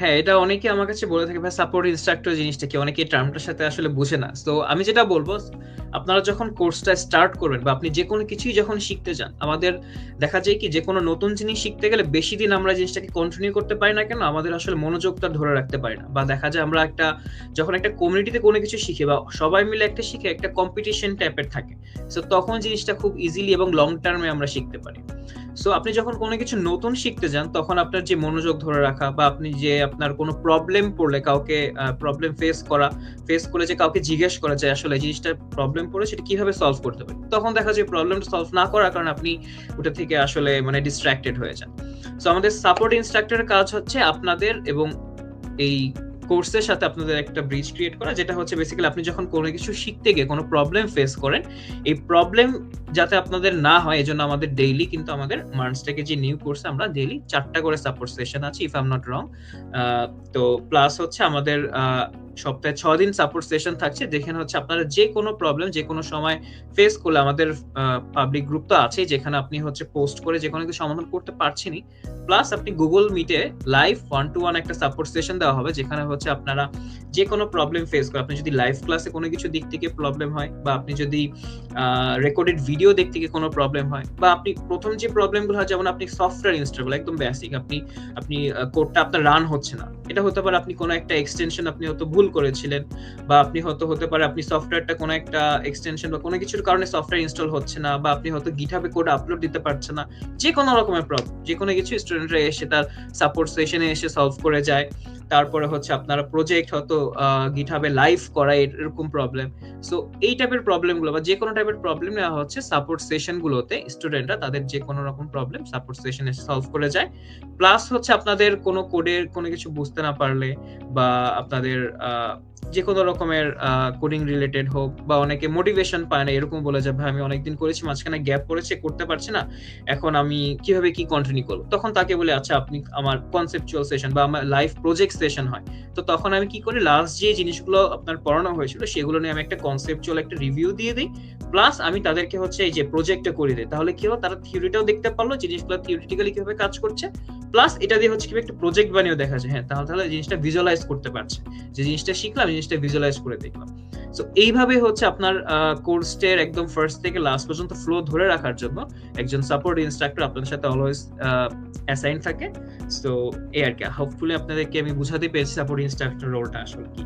হ্যাঁ, এটা অনেকে আমার কাছে বলে থাকে ভাই সাপোর্ট ইনস্ট্রাক্টর জিনিসটা কি? অনেকে টার্মটার সাথে আসলে বুঝে না। তো আমি যেটা বলব আপনারা যখন কোর্সটা স্টার্ট করবেন বা আপনি যেকোনো কিছুই যখন শিখতে যান, আমাদের দেখা যায় কি যে কোনো নতুন জিনিস শিখতে গেলে বেশি দিন আমরা জিনিসটাকে কন্টিনিউ করতে পারি না কেন? আমাদের আসলে মনোযোগটা ধরে রাখতে পারি না। বা দেখা যায় আমরা একটা যখন একটা কমিউনিটিতে কোনো কিছু শিখি বা সবাই মিলে একটা শিখে একটা কম্পিটিশন টাইপের থাকে। সো তখন জিনিসটা খুব ইজিলি এবং লং টার্মে আমরা শিখতে পারি। সো আপনি যখন কোনো কিছু নতুন শিখতে যান তখন আপনার যে মনোযোগ ধরে রাখা বা আপনি যে আপনার কোনো প্রবলেম পড়লে কাউকে প্রবলেম ফেস করা, ফেস করলে যে কাউকে জিজ্ঞেস করা যে আসলে জিনিসটা প্রবলেম পড়ে সেটা কীভাবে সলভ করতে পারি। তখন দেখা যায় প্রবলেমটা সলভ না করার কারণে আপনি ওটা থেকে আসলে মানে ডিস্ট্রাক্টেড হয়ে যান। সো আমাদের সাপোর্ট ইন্সট্রাক্টরের কাজ হচ্ছে আপনাদের এবং এই কোর্সের সাথে আপনাদের একটা ব্রিজ ক্রিয়েট করা যেটা হচ্ছে বেসিক্যালি আপনি যখন কোনো কিছু শিখতে গিয়ে কোনো প্রবলেম ফেস করেন, এই প্রবলেম যাতে আপনাদের না হয় এজন্য আমাদের ডেইলি কিন্তু আমাদের মার্নসটেকের যে নিউ কোর্সে আমরা ডেইলি চারটা করে সাপোর্ট সেশন আছে if I'm not wrong. তো প্লাস হচ্ছে আমাদের সপ্তাহে ৬ দিন সাপোর্ট সেশন থাকছে, যেখানে হচ্ছে আপনারা যেকোনো প্রবলেম যেকোনো সময় ফেস করলে আমাদের পাবলিক গ্রুপ তো আছেই, যেখানে আপনি হচ্ছে পোস্ট করে যেকোনো কিছু সমাধান করতে পারছেনই। প্লাস আপনি Meet এ লাইভ 1 টু 1 একটা সাপোর্ট সেশন দেওয়া হবে, যেখানে হচ্ছে আপনারা যেকোনো প্রবলেম ফেস করেন। আপনি যদি লাইভ ক্লাসে কোনো কিছু দিক থেকে প্রবলেম হয়, বা আপনি যদি রেকর্ডেড ভিডিও দিক থেকে কোনো প্রবলেম হয়, বা আপনি প্রথম যে প্রবলেমগুলো হয়, যেমন আপনি সফটওয়্যার ইনস্টল করলেন একদম বেসিক আপনি আপনি কোডটা আপনার রান হচ্ছে না। এটা হতে পারে আপনি কোনো একটা এক্সটেনশন আপনি হয়তো ভুল করেছিলেন বা আপনি হয়তো হতে পারে আপনি সফটওয়্যারটা কোনো একটা এক্সটেনশন বা কোনো কিছুর কারণে সফটওয়্যার ইনস্টল হচ্ছে না বা আপনি হয়তো এ কোড আপলোড দিতে পারছেন না। যেকোনো রকমের প্রবলেম। যেকোনো কিছু স্টুডেন্টরা এসে তার সাপোর্ট সেশনে এসে সলভ করে যায়। তারপরে হচ্ছে আপনারা প্রজেক্ট হয়তো এ লাইভ করা এরকম প্রবলেম। সো এই টাইপের প্রবলেমগুলো বা যেকোনো টাইপের প্রবলেম নেওয়া হচ্ছে সাপোর্ট সেশন গুলোতে স্টুডেন্টরা তাদের যেকোনো রকম প্রবলেম সাপোর্ট সেশনে সলভ করে যায়। প্লাস হচ্ছে আপনাদের কোনো কোডের কোনো কিছু বুঝতে না পারলে বা আপনাদের আ যেকোনো রকমের কোডিং রিলেটেড হোক বা অনেকে মোটিভেশন পায় না এরকম বলে যে, "ভাই আমি অনেকদিন করেছি মাঝখানে গ্যাপ পড়েছে করতে পারছি না। এখন আমি কীভাবে কি কন্টিনিউ করব?" তখন তাকে বলে "আচ্ছা আপনি আমার কনসেপচুয়াল সেশন বা আমার লাইফ প্রজেক্ট সেশন হয়। তো তখন আমি কি করি লাস্ট যে জিনিসগুলো আপনার পড়ানো হয়েছিল সেগুলো নিয়ে আমি একটা কনসেপচুয়াল একটা রিভিউ দিয়ে দিই প্লাস আমি তাদেরকে হচ্ছে এই যে প্রজেক্টটা করে দেই। তাহলে কি হলো তারা থিওরিটাও দেখতে পারল জিনিসগুলো থিওরিটিক্যালি কীভাবে কাজ করছে। প্লাস এটা দিয়ে হচ্ছে কি একটা প্রজেক্ট বানিয়ে দেখা যায়। হ্যাঁ, তাহলে জিনিসটা ভিজুয়ালাইজ করতে পারছে। যে জিনিসটা শিখলাম জিনিসটা ভিজুয়ালাইজ করে দেখলাম। সো এইভাবে হচ্ছে আপনার কোর্সটার একদম ফার্স্ট থেকে লাস্ট পর্যন্ত ফ্লো ধরে রাখার জন্য একজন সাপোর্ট ইনস্ট্রাক্টর আপনাদের সাথে অলওয়েজ অ্যাসাইন থাকে। সো এই আর কি হোপফুলি আপনাদেরকে আমি বুঝাতে পেরেছি সাপোর্ট ইনস্ট্রাক্টর রোলটা আসলে কি।